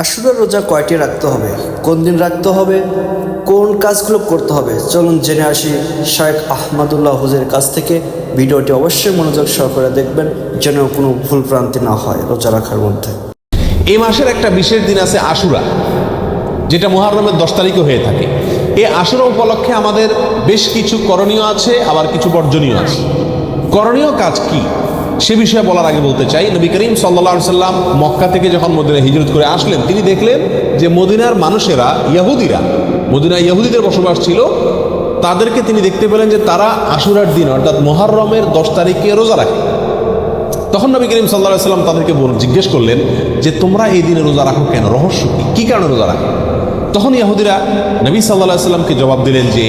আশুরার রোজা কয়টি রাখতে হবে? কোন দিন রাখতে হবে? কোন কাজগুলো করতে হবে? চলুন জেনে আসি শায়েখ আহমদুল্লাহ হুজের কাছ থেকে। ভিডিওটি অবশ্যই মনোযোগ সহকারে দেখবেন, যেন কোনো ভুল ভ্রান্তি না হয় রোজা রাখার মধ্যে। এই মাসের একটা বিশেষ দিন আছে আশুরা, যেটা মুহাররমের দশ তারিখে হয়ে থাকে। এই আশুরা উপলক্ষে আমাদের বেশ কিছু করণীয় আছে, আবার কিছু বর্জনীয় আছে। করণীয় কাজ কি? সে বিষয়ে বলার আগে বলতে চাই, নবী করিম সাল্লা সাল্লাম মক্কা থেকে যখন মদিনা হিজরত করে আসলেন, তিনি দেখলেন যে মদিনার মানুষেরা ইহুদিরা মদিনা ইহুদিদের বসবাস ছিল, তাদেরকে তিনি দেখতে পেলেন যে তারা আশুরার দিন, অর্থাৎ মহারমের দশ তারিখে রোজা রাখে। তখন নবী করিম সাল্লাহ সাল্লাম তাদেরকে জিজ্ঞেস করলেন যে, তোমরা এই দিনে রোজা রাখো কেন? রহস্য কি? কী কারণে রোজা রাখো? তখন ইয়াহুদিরা নবী সাল্লাহ সাল্লামকে জবাব দিলেন যে,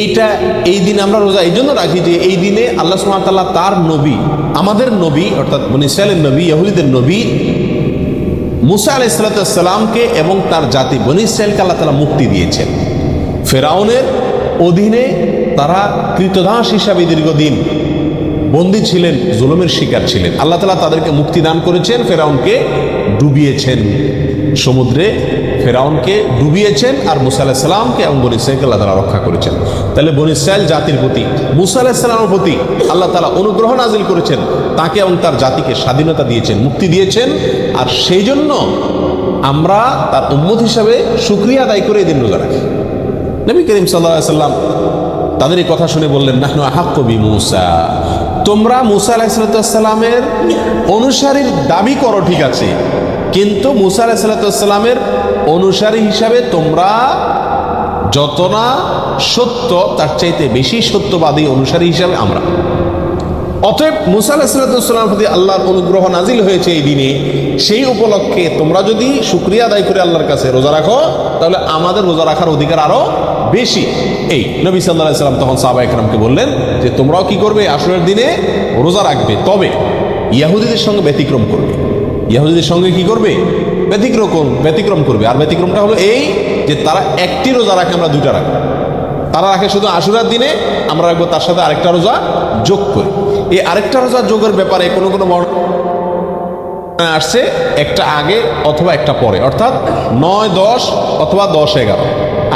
এইটা, এই দিন আমরা রোজা, এই জন্য রাখি যে, এই দিনে আল্লাহ সুমাতাল্লাহ তার নবী আমাদের নবী, অর্থাৎ বনিসালের নবী, ইয়াহুদিদের নবী, মুসা আলাইসালাতামকে এবং তার জাতি বনি ইসরায়েলকে আল্লাহ তালা মুক্তি দিয়েছেন। ফেরাউনের অধীনে তারা কৃতদাস হিসাবে দীর্ঘদিন বন্দী ছিলেন, জুলুমের শিকার ছিলেন। আল্লাহ তালা তাদেরকে মুক্তি দান করেছেন, ফেরাউনকে ডুবিয়েছেন সমুদ্রে। ফেরাউনকে ডুবিয়েছেন আর মুসা আলাহিসাল্লামকে এবং বনি ইসরায়েলকে আল্লাহ তালা রক্ষা করেছেন। তাহলে বনি ইসরায়েল জাতির প্রতি, মুসা আলাহিসাল্লামের প্রতি আল্লাহ তালা অনুগ্রহ নাজিল করেছেন, তাকে এবং তার জাতিকে স্বাধীনতা দিয়েছেন, মুক্তি দিয়েছেন আর সেই জন্য আমরা তার উম্মত হিসাবে সুক্রিয়া আদায় করে এই দিন রোজা রাখি। নবী করিম সাল্লাহ সাল্লাম তাদের এই কথা শুনে বললেন, নাহনু আহাক কবি মুসা। তোমরা মুসা আলাহিসাল্লামের অনুসারীর দাবি করো, ঠিক আছে। কিন্তু মুসা আলাহিসাল্লামের অনুসারী হিসাবে তোমরা যত না সত্য, তার চাইতে বেশি সত্যবাদী অনুসারী হিসাবে আমরা। অতএব মুসা আলাহিসাল্লামের প্রতি আল্লাহর অনুগ্রহ নাজিল হয়েছে এই দিনে। সেই উপলক্ষে তোমরা যদি শুক্রিয়া আদায় করে আল্লাহর কাছে রোজা রাখো, তাহলে আমাদের রোজা রাখার অধিকার আরও বেশি। এই নবী সাল্লাহ সাল্লাম তখন সাহবা একরামকে বললেন যে, তোমরাও কি করবে? আসরের দিনে রোজা রাখবে। তবে ইয়াহুদিদের সঙ্গে ব্যতিক্রম করবে। ইয়াহুদিদের সঙ্গে কি করবে? ব্যতিক্রম ব্যতিক্রম করবে। আর ব্যতিক্রমটা হলো এই যে তারা একটি রোজা রাখে, আমরা দুইটা রাখব। তারা রাখে শুধু আশুরার দিনে, আমরা রাখব তার সাথে আরেকটা রোজা যোগ করি। এই আরেকটা রোজা যোগের ব্যাপারে কোনো কোনো আসছে একটা আগে অথবা একটা পরে। অর্থাৎ নয়, দশ অথবা দশ, এগারো।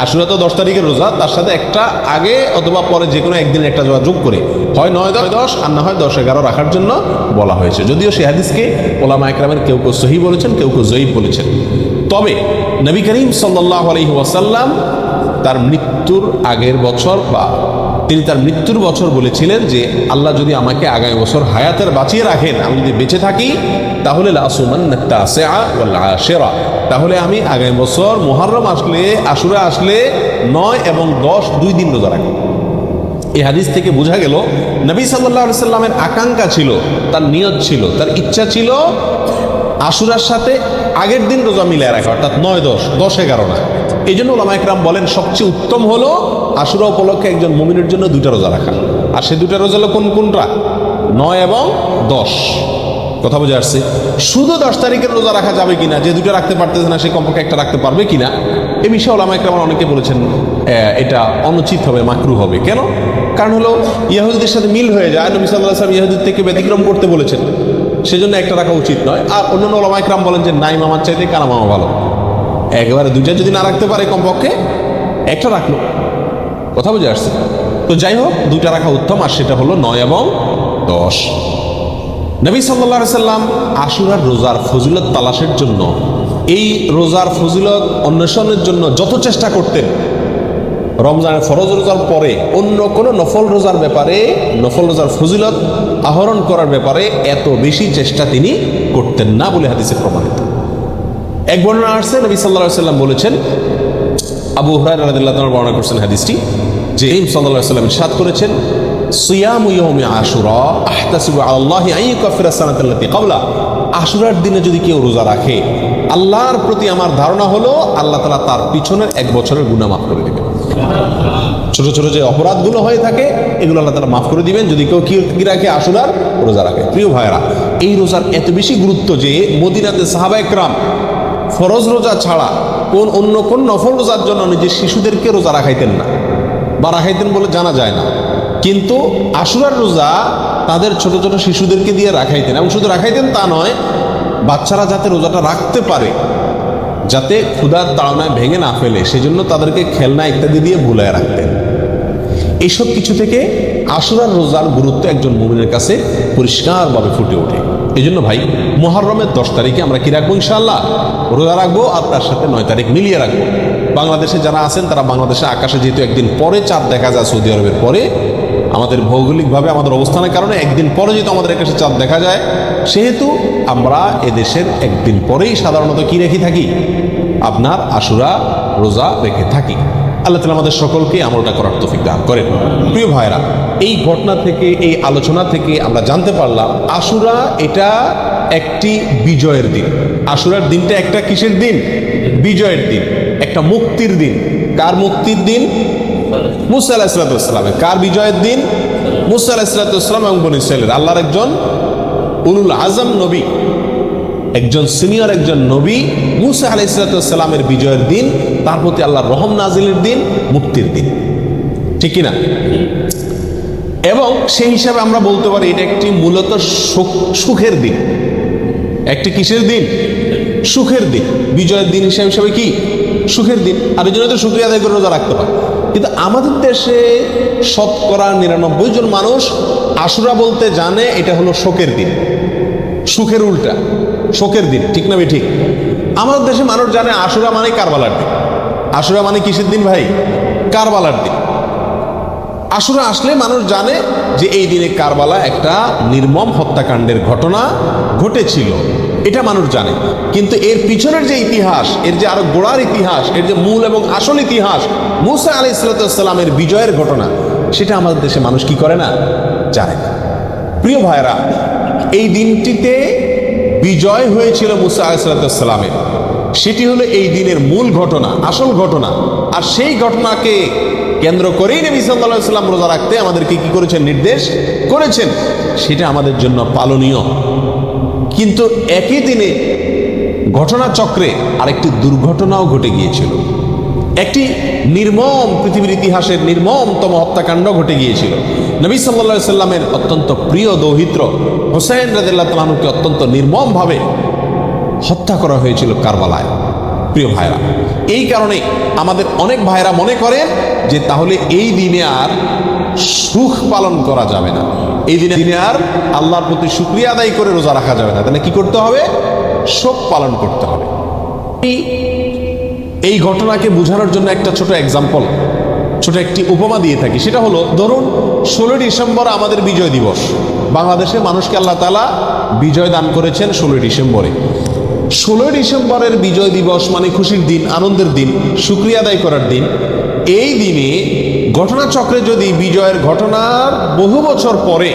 আশুরা তো দশ তারিখের রোজা, তার সাথে একটা আগে অথবা পরে যে কোনো একদিন একটা রোজা যোগ করে। হয় নয়, দশ দশ, আর না হয় দশ, এগারো রাখার জন্য বলা হয়েছে। যদিও সে হাদিসকে ওলামা একরামের কেউ কেউ সহি বলেছেন, কেউ কেউ জয়ীব বলেছেন। তবে নবী করিম সাল্লাহ আলহি ওয়াসাল্লাম তার মৃত্যুর আগের বছর বা তিনি তার মৃত্যুর বছর বলেছিলেন যে, আল্লাহ যদি আমাকে আগামী বছর হায়াতের বাঁচিয়ে রাখেন, আমি যদি বেঁচে থাকি, তাহলে সেরা তাহলে আমি আগামী বছর মোহারম আসলে, আশুরা আসলে, নয় এবং দশ দুই দিন রোজা রাখি। এই হাদিস থেকে বোঝা গেল, নবী সাল্লাহ সাল্লামের আকাঙ্ক্ষা ছিল, তার নিয়ত ছিল, তার ইচ্ছা ছিল আশুরার সাথে আগের দিন রোজা মিলায় রাখা, অর্থাৎ নয় দশ দশ এগারো না। এই জন্য ওলামা একরাম বলেন, সবচেয়ে উত্তম হলো আশুরা উপলক্ষে একজন মুমিনের জন্য দুটা রোজা রাখা। আর সে দুটা রোজা হলো কোন কোনটা? নয় এবং দশ। কথা বোঝা আসছে? শুধু দশ তারিখের রোজা রাখা যাবে কিনা, যে দুটো রাখতে পারতেছে না, সে কমপক্ষে একটা রাখতে পারবে কিনা, এ বিষয়ে ওলামা একরাম অনেকে বলেছেন এটা অনুচিত হবে, মাকরু হবে। কেন? কারণ হলো ইয়াহুদিদের সাথে মিল হয়ে যায়। নবী সাল্লাহ সাল্লাম ইয়াহুদের থেকে ব্যতিক্রম করতে বলেছেন। সেজন্য একটা রাখা উচিত নয়। আর অন্যান্য ওলামা একরাম বলেন যে, নাই মামার চাইতে কানা মামা ভালো? একেবারে দুইটা যদি না রাখতে পারে কমপক্ষে, একটা রাখল। কথা বুঝে আসছে? তো যাই হোক, দুইটা রাখা উত্তম, আর সেটা হলো নয় এবং দশ। নবী সাল্লা সাল্লাম আশুরার রোজার ফজিলত তালাশের জন্য, এই রোজার ফজিলত অন্বেষণের জন্য যত চেষ্টা করতেন, রমজানের ফরজ রোজার পরে অন্য কোনো নফল রোজার ব্যাপারে, নফল রোজার ফজিলত আহরণ করার ব্যাপারে এত বেশি চেষ্টা তিনি করতেন না বলে হাদিসে প্রমাণিত। এক বর্ণনা আসছে, নবী সাল্লাহ সাল্লাম বলেছেন, আবু হরাই বর্ণনা করছেন হাদিসটি, যে ইম সাল্লাহ সাল্লাম সাদ করেছেন আশুরা আশুরার দিনে যদি কেউ রোজা রাখে, আল্লাহর প্রতি আমার ধারণা হলো, আল্লাহ তাআলা তার পিছনের এক বছরের গুনাহ মাফ করে দেবেন। ছোট ছোট যে অপরাধগুলো হয়ে থাকে, এগুলো আল্লাহ তালা মাফ করে দিবেন, যদি কেউ কি রাখে আশুরার, রোজা রাখে। প্রিয় ভাইরা এই রোজার এত বেশি গুরুত্ব যে মদিনাতে সাহাবা একরাম ফরজ রোজা ছাড়া কোন অন্য কোন নফল রোজার জন্য নিজের শিশুদেরকে রোজা রাখাইতেন না বা রাখাইতেন বলে জানা যায় না। কিন্তু আশুরার রোজা তাদের ছোট ছোট শিশুদেরকে দিয়ে রাখাইতেন এবং শুধু রাখাইতেন তা নয়, বাচ্চারা যাতে রোজাটা রাখতে পারে, যাতে ক্ষুধার তাড়নায় ভেঙে না ফেলে, সেজন্য তাদেরকে খেলনা ইত্যাদি দিয়ে ভুলায় রাখতেন। এইসব কিছু থেকে আশুরার রোজার গুরুত্ব একজন মুমিনের কাছে পরিষ্কারভাবে ফুটে ওঠে। এই জন্য ভাই মোহরমের দশ তারিখে আমরা কি রাখব ইনশাল্লাহ রোজা রাখব আর তার সাথে নয় তারিখ মিলিয়ে রাখব। বাংলাদেশে যারা আছেন তারা বাংলাদেশে আকাশে যেহেতু একদিন পরে চাঁদ দেখা যায় সৌদি আরবের পরে, আমাদের ভৌগোলিকভাবে আমাদের অবস্থানের কারণে একদিন পরে যেহেতু আমাদের আকাশে চাঁদ দেখা যায়, সেহেতু আমরা এদেশের একদিন পরেই সাধারণত কি রেখে থাকি? আপনার আশুরা রোজা রেখে থাকি। আল্লাহ তালা আমাদের সকলকে আমলটা করার তৌফিক দান করেন। প্রিয় ভাইরা এই ঘটনা থেকে, এই আলোচনা থেকে আমরা জানতে পারলাম, আশুরা এটা একটি বিজয়ের দিন। আশুরার দিনটা একটা কিসের দিন? বিজয়ের দিন। একটা মুক্তির দিন। কার মুক্তির দিন? মুসা আলাহ ইসলাতামের কার বিজয়ের দিন? মুসা আলাহ ইসলাতাম এবং বনি আল্লাহর একজন উলুল আজম নবী। একজন সিনিয়র, একজন নবী, মুসা আলাহ ইসলাতামের বিজয়ের দিন, তার প্রতি আল্লাহর রহম নাজিলের দিন, মুক্তির দিন। ঠিক কিনা? এবং সেই হিসাবে আমরা বলতে পারি এটা একটি মূলত সুখ- সুখের দিন। একটি কিসের দিন? সুখের দিন। বিজয়ের দিন হিসাবে হিসাবে কি? সুখের দিন। আর এই জন্য তো শুক্রিয়া আদায় করে রোজা রাখতে হয়। কিন্তু আমাদের দেশে শতকরা নিরানব্বই জন মানুষ আশুরা বলতে জানে এটা হলো শোকের দিন। সুখের উল্টা। শোকের দিন, ঠিক না ঠিক আমাদের দেশে মানুষ জানে আশুরা মানে কারবালার দিন। আশুরা মানে কিসের দিন ভাই? কারবালার দিন। আশুরা আসলে মানুষ জানে যে এই দিনে কারবালা একটা নির্মম হত্যাকাণ্ডের ঘটনা ঘটেছিল। এটা মানুষ জানে। কিন্তু এর পিছনের যে ইতিহাস, এর যে আরও গোড়ার ইতিহাস, এর যে মূল এবং আসল ইতিহাস, মুসা আলি ইসলাতামের বিজয়ের ঘটনা, সেটা আমাদের দেশে মানুষ কি করে না? জানে না। প্রিয় ভাইরা এই দিনটিতে বিজয় হয়েছিল মুসা আলাইসালাতামের সেটি হলো এই দিনের মূল ঘটনা, আসল ঘটনা। আর সেই ঘটনাকে কেন্দ্র করেই নবী সাল্লাহ রোজা রাখতে আমাদেরকে কি করেছেন? নির্দেশ করেছেন। সেটা আমাদের জন্য পালনীয়। কিন্তু একই দিনে ঘটনাচক্রে আরেকটি দুর্ঘটনাও ঘটে গিয়েছিল। একটি নির্মম পৃথিবীর ইতিহাসের নির্মমতম হত্যাকাণ্ড ঘটে গিয়েছিল। নবী সাল্লা সাল্লামের অত্যন্ত প্রিয় দৌহিত্র হোসেন রাজিল্লাহ তালানুকে অত্যন্ত নির্মমভাবে হত্যা করা হয়েছিল কারবালায়। প্রিয় ভাইরা এই কারণে আমাদের অনেক ভাইরা মনে করেন যে তাহলে এই দিনে আর সুখ পালন করা যাবে না। এই দিনে দিনে আর আল্লাহর প্রতি শুক্রিয়া আদায় করে রোজা রাখা যাবে না। তাহলে কি করতে হবে? শোক পালন করতে হবে। এই ঘটনাকে বোঝানোর জন্য একটা ছোট এক্সাম্পল ছোট একটি উপমা দিয়ে থাকি। সেটা হলো, ধরুন, ষোলোই ডিসেম্বর আমাদের বিজয় দিবস। বাংলাদেশের মানুষকে আল্লাহ তালা বিজয় দান করেছেন ষোলোই ডিসেম্বরে। ষোলোই ডিসেম্বরের বিজয় দিবস মানে খুশির দিন, আনন্দের দিন, শুক্রিয়া আদায় করার দিন। এই দিনে ঘটনাচক্রে যদি বিজয়ের ঘটনার বহু বছর পরে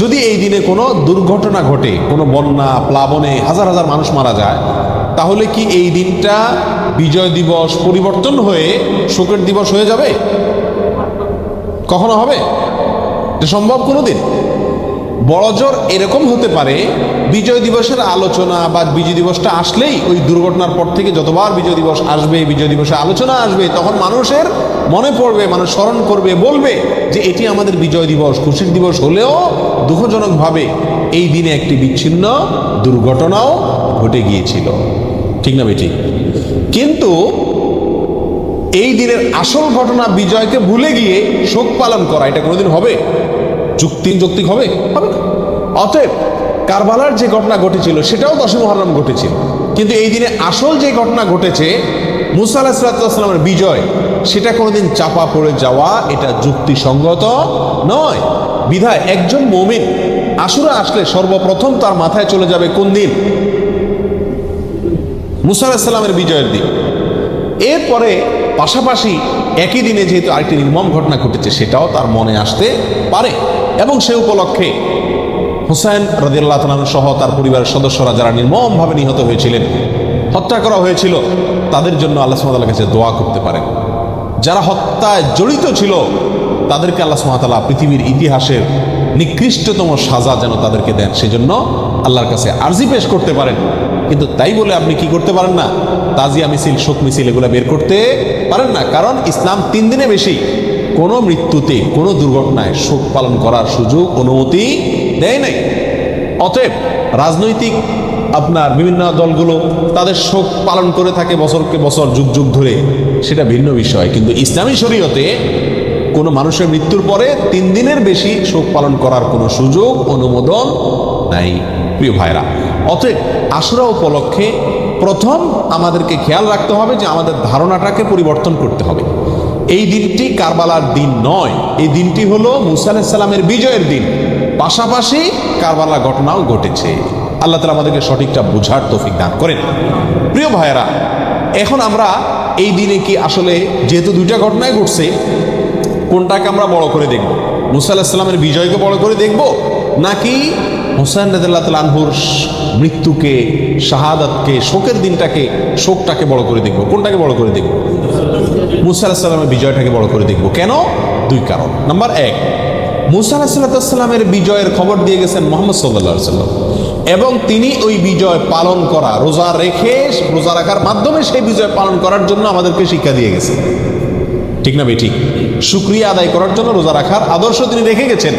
যদি এই দিনে কোনো দুর্ঘটনা ঘটে, কোনো বন্যা, প্লাবনে হাজার হাজার মানুষ মারা যায়, তাহলে কি এই দিনটা বিজয় দিবস পরিবর্তন হয়ে শোকের দিবস হয়ে যাবে? কখনো হবে? এটা সম্ভব কোনো দিন বড়জোর এরকম হতে পারে, বিজয় দিবসের আলোচনা বা বিজয় দিবসটা আসলেই ওই দুর্ঘটনার পর থেকে যতবার বিজয় দিবস আসবে, বিজয় দিবসে আলোচনা আসবে, তখন মানুষের মনে পড়বে, মানুষ স্মরণ করবে, বলবে যে এটি আমাদের বিজয় দিবস, খুশির দিবস হলেও দুঃখজনকভাবে এই দিনে একটি বিচ্ছিন্ন দুর্ঘটনাও ঘটে গিয়েছিল। ঠিক না বেটি? কিন্তু এই দিনের আসল ঘটনা বিজয়কে ভুলে গিয়ে শোক পালন করা, এটা কোনোদিন হবে? যুক্তি যৌক্তিক হবে? হবে না। অতএব কারবালার যে ঘটনা ঘটেছিল, সেটাও দশই মহরম ঘটেছিল। কিন্তু এই দিনে আসল যে ঘটনা ঘটেছে, মুসা আলাহিসাল্লামের বিজয়, সেটা কোনোদিন চাপা পড়ে যাওয়া, এটা যুক্তিসঙ্গত নয়। বিধায় একজন মমিন, আশুরা আসলে সর্বপ্রথম তার মাথায় চলে যাবে কোন দিন? মুসা বিজয়ের দিন। এরপরে পাশাপাশি একই দিনে যেহেতু আরেকটি নির্মম ঘটনা ঘটেছে, সেটাও তার মনে আসতে পারে। এবং সে উপলক্ষে হুসাইন রাজিয়াল্লাহ তালানু সহ তার পরিবারের সদস্যরা যারা নির্মমভাবে নিহত হয়েছিলেন, হত্যা করা হয়েছিল, তাদের জন্য আল্লাহ সুমাতার কাছে দোয়া করতে পারেন। যারা হত্যায় জড়িত ছিল, তাদেরকে আল্লাহ সুমাতাল্লাহ পৃথিবীর ইতিহাসের নিকৃষ্টতম সাজা যেন তাদেরকে দেন, সেজন্য আল্লাহর কাছে আর্জি পেশ করতে পারেন। কিন্তু তাই বলে আপনি কি করতে পারেন না? তাজিয়া মিছিল শোক মিছিল এগুলো বের করতে পারেন না। কারণ ইসলাম তিন দিনে বেশি। কোনো মৃত্যুতে, কোনো দুর্ঘটনায় শোক পালন করার সুযোগ, অনুমতি দেয় নাই। অতএব রাজনৈতিক আপনার বিভিন্ন দলগুলো তাদের শোক পালন করে থাকে বছরকে বছর, যুগ যুগ ধরে। সেটা ভিন্ন বিষয়। কিন্তু ইসলামী শরীয়তে কোনো মানুষের মৃত্যুর পরে তিন দিনের বেশি শোক পালন করার কোনো সুযোগ, অনুমোদন নাই। প্রিয় ভাইরা, অতএব আশুরা উপলক্ষে প্রথম আমাদেরকে খেয়াল রাখতে হবে যে আমাদের ধারণাটাকে পরিবর্তন করতে হবে। এই দিনটি কারবালার দিন নয়, এই দিনটি হলো মুসা আলাহিসাল্লামের বিজয়ের দিন। পাশাপাশি কারবালা ঘটনাও ঘটেছে। আল্লাহ তালা আমাদেরকে সঠিকটা বুঝার তৌফিক দান করেন। প্রিয় ভাইয়েরা, এখন আমরা এই দিনে কি আসলে যেহেতু দুইটা ঘটনায় ঘটছে, কোনটাকে আমরা বড় করে দেখব? মুসা আলাহিসাল্লামের বিজয়কে বড় করে দেখব? নাকি হোসেন রাজাল্লাহ আনহুর মৃত্যুকে, শাহাদাতকে, শোকের দিনটাকে, শোকটাকে বড় করে দেখব। কোনটাকে বড় করে দেখব? মুসা বিজয়টাকে বড় করে দেখব। কেন? দুই কারণ। নাম্বার এক, মুসা আলাহিসাল্লামের বিজয়ের খবর দিয়ে গেছেন মোহাম্মদ সাল্লা সাল্লাম। এবং তিনি ওই বিজয় পালন করা, রোজা রেখে, রোজা রাখার মাধ্যমে সেই বিজয় পালন করার জন্য আমাদেরকে শিক্ষা দিয়ে গেছে। ঠিক না বেঠিক শুক্রিয়া আদায় করার জন্য রোজা রাখার আদর্শ তিনি রেখে গেছেন।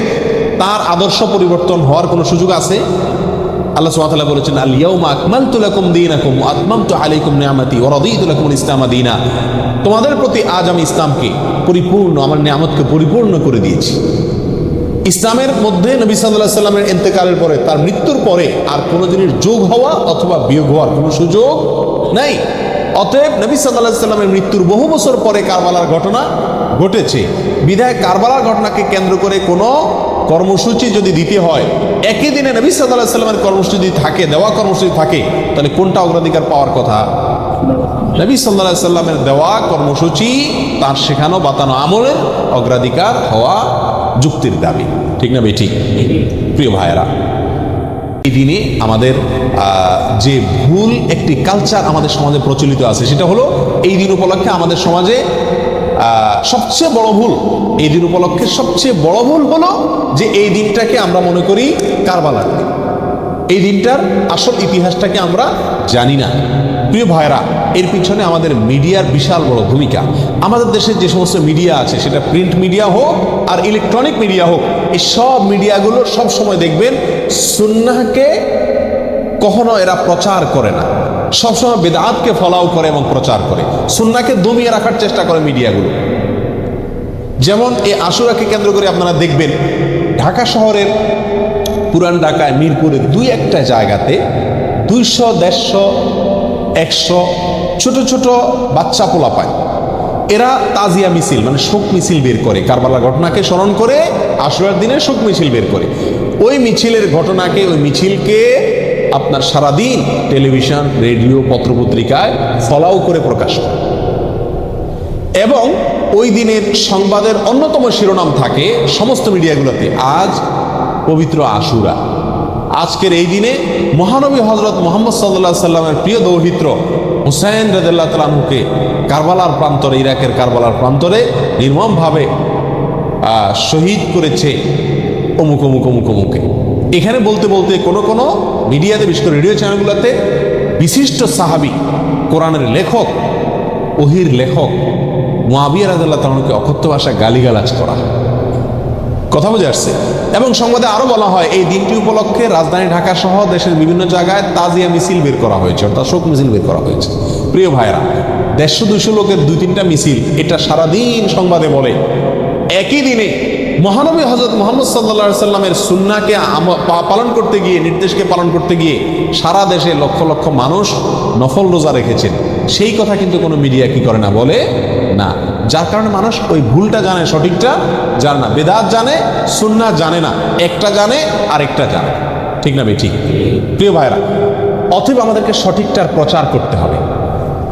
তার আদর্শ পরিবর্তন হওয়ার কোনো সুযোগ আছে? আল্লাহ বলেছেন আলাইকুম ইসলাম তোমাদের প্রতি আজ আমি ইসলামকে পরিপূর্ণ, আমার পরিপূর্ণ করে দিয়েছি। ইসলামের মধ্যে পরে, তার মৃত্যুর পরে আর কোনো জিনিস যোগ হওয়া অথবা বিয়োগ হওয়ার কোনো সুযোগ নাই। অতএব নবী সাল্লাহ সাল্লামের মৃত্যুর বহু বছর পরে কারবালার ঘটনা ঘটেছে। বিধায় কারবালার ঘটনাকে কেন্দ্র করে কোনো কর্মসূচি যদি দিতে হয়, একই দিনে নবী সাল্লাহ সাল্লামের কর্মসূচি যদি থাকে, দেওয়া কর্মসূচি থাকে, তাহলে কোনটা অগ্রাধিকার পাওয়ার কথা? নবী সাল্লাহ সাল্লামের দেওয়া কর্মসূচি, তার শেখানো, বাতানো আমলের অগ্রাধিকার হওয়া যুক্তির দাবি। ঠিক না বেঠিক? প্রিয় ভাইয়েরা, এই দিনে আমাদের যে ভুল একটি কালচার আমাদের সমাজে প্রচলিত আছে, সেটা হলো এই দিন উপলক্ষে আমাদের সমাজে সবচেয়ে বড় ভুল এই দিন উপলক্ষে সবচেয়ে বড় ভুল হলো যে এই দিনটাকে আমরা মনে করি কারবালার এই দিনটার আসল ইতিহাসটাকে আমরা জানি না। প্রিয় ভাইরা এর পিছনে আমাদের মিডিয়ার বিশাল বড় ভূমিকা। আমাদের দেশের যে সমস্ত মিডিয়া আছে, সেটা প্রিন্ট মিডিয়া হোক আর ইলেকট্রনিক মিডিয়া হোক, এই সব মিডিয়াগুলো সব সময় দেখবেন সুন্নাহকে কখনো এরা প্রচার করে না। সবসময় বেদাতকে ফলাও করে এবং প্রচার করে। সুন্নাকে দমিয়ে রাখার চেষ্টা করে মিডিয়াগুলো। যেমন এই আশুরাকে কেন্দ্র করে আপনারা দেখবেন, ঢাকা শহরের, পুরান ঢাকায়, মিরপুরের দুই একটা জায়গাতে দুইশো, দেড়শো, একশো ছোট ছোট বাচ্চা পোলা পায়। এরা তাজিয়া মিছিল মানে শোক মিছিল বের করে। কারবালা ঘটনাকে স্মরণ করে, আশুরার দিনে শোক মিছিল বের করে। ওই মিছিলের ঘটনাকে, ওই মিছিলকে আপনার সারাদিন টেলিভিশন, রেডিও, পত্রপত্রিকায় ফলাও করে প্রকাশ করে। এবং ওই দিনের সংবাদের অন্যতম শিরোনাম থাকে সমস্ত মিডিয়াগুলোতে, আজ পবিত্র আশুরা। আজকের এই দিনে মহানবী হজরত মোহাম্মদ সাল্লাহ সাল্লামের প্রিয় দৌহিত্র হুসাইন রাজাল্লাহ তালাহুকে কারবালার প্রান্তরে, ইরাকের কারবালার প্রান্তরে নির্মমভাবে শহীদ করেছে অমুক অমুক অমুক, অমুকে। এখানে বলতে বলতে কোনো কোনো মিডিয়াতে, বিশেষ করে রেডিও চ্যানেলগুলোতে বিশিষ্ট সাহাবি, কোরআনের লেখক, ওহির লেখক মোয়াবিয়া রাজাল্লাহ তালকে অকথ্য ভাষায় গালিগালাজ করা। কথা বুঝে আসছে এবং সংবাদে আরও বলা হয়, এই দিনটি উপলক্ষে রাজধানী ঢাকা সহ দেশের বিভিন্ন জায়গায় তাজিয়া মিছিল বের করা হয়েছে, অর্থাৎ শোক মিছিল বের করা হয়েছে প্রিয় ভাইরা দেড়শো দুশো লোকের দুই তিনটা মিছিল, এটা সারাদিন সংবাদে বলে, একই দিনে মহানবী হজরত মোহাম্মদ সাল্লা সাল্লামের সুন্নাকে পালন করতে গিয়ে, নির্দেশকে পালন করতে গিয়ে সারা দেশে লক্ষ লক্ষ মানুষ নফল রোজা রেখেছেন। সেই কথা কিন্তু কোনো মিডিয়া কি করে না বলে? না। যার কারণে মানুষ ওই ভুলটা জানে, সঠিকটা জানে না। বেদাত জানে সুন্না জানে না। একটা জানে, আরেকটা জানে। ঠিক না ঠিক। প্রিয় ভাইরা অতএব আমাদেরকে সঠিকটার প্রচার করতে হবে।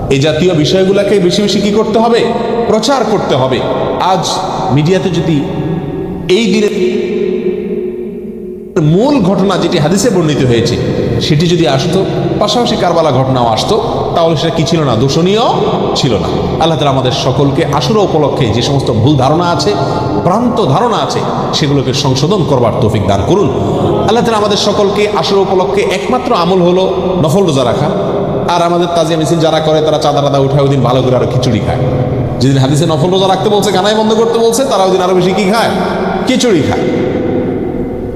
এই জাতীয় বিষয়গুলোকে বেশি বেশি কি করতে হবে? প্রচার করতে হবে। আজ মিডিয়াতে যদি এই দিনের মূল ঘটনা যেটি হাদিসে বর্ণিত হয়েছে, সেটি যদি আসতো, পাশাপাশি কারবালা ঘটনাও আসতো, তাহলে সেটা কি ছিল না? দূষণীয় ছিল না। আল্লাহ তালা আমাদের সকলকে আসলে উপলক্ষে যে সমস্ত ভুল ধারণা আছে, ভ্রান্ত ধারণা আছে, সেগুলোকে সংশোধন করবার তৌফিক দান করুন। আল্লাহ তালা আমাদের সকলকে আসলে উপলক্ষে একমাত্র আমল হলো নফল রোজা রাখা। আর আমাদের তাজিয়া মিছিল যারা করে, তারা চাঁদা টাদা উঠায় ওই দিন ভালো করে আরও খিচুড়ি খায়। যেদিন হাদিসে নফল রোজা রাখতে বলছে গানায় বন্ধ করতে বলছে, তারা ওই দিন আরও বেশি কি খায়? খিচুড়ি খায়।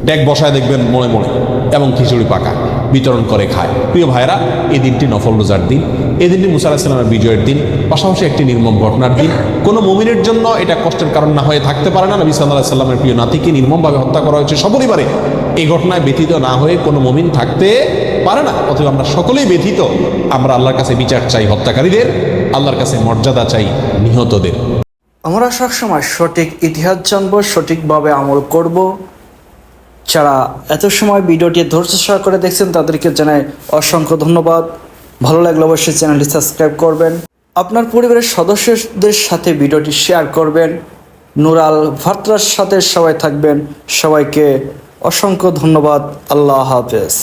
ডেক বসায় দেখবেন মনে মনে, এবং খিচুড়ি পাকা, বিতরণ করে খায়। প্রিয় ভাইরা এই দিনটি নফল রোজার দিন এই দিনটি মুসা বিজয়ের দিন, পাশাপাশি একটি নির্মম ঘটনার দিন। কোনো মমিনের জন্য এটা কষ্টের কারণ না হয়ে থাকতে পারে না। নবী সাল্লামের প্রিয় নাতিকে নির্মমভাবে হত্যা করা হয়েছে সপরিবারে। এই ঘটনায় ব্যথিত না হয়ে কোনো মমিন থাকতে পারে না। অথবা আমরা সকলেই ব্যথিত। আমরা আল্লাহর কাছে বিচার চাই হত্যাকারীদের, আল্লাহর কাছে মর্যাদা চাই নিহতদের। আমরা সবসময় সঠিক ইতিহাস জানব, সঠিকভাবে আমল করব। যারা এত সময় ভিডিওটি ধৈর্য সহকারে দেখছেন, তাদেরকে জানাই অসংখ্য ধন্যবাদ। ভালো লাগলে অবশ্যই চ্যানেলটি সাবস্ক্রাইব করবেন। আপনার পরিবারের সদস্যদের সাথে ভিডিওটি শেয়ার করবেন। নুরাল ভাত্রার সাথে সবাই থাকবেন। সবাইকে অসংখ্য ধন্যবাদ। আল্লাহ হাফেজ।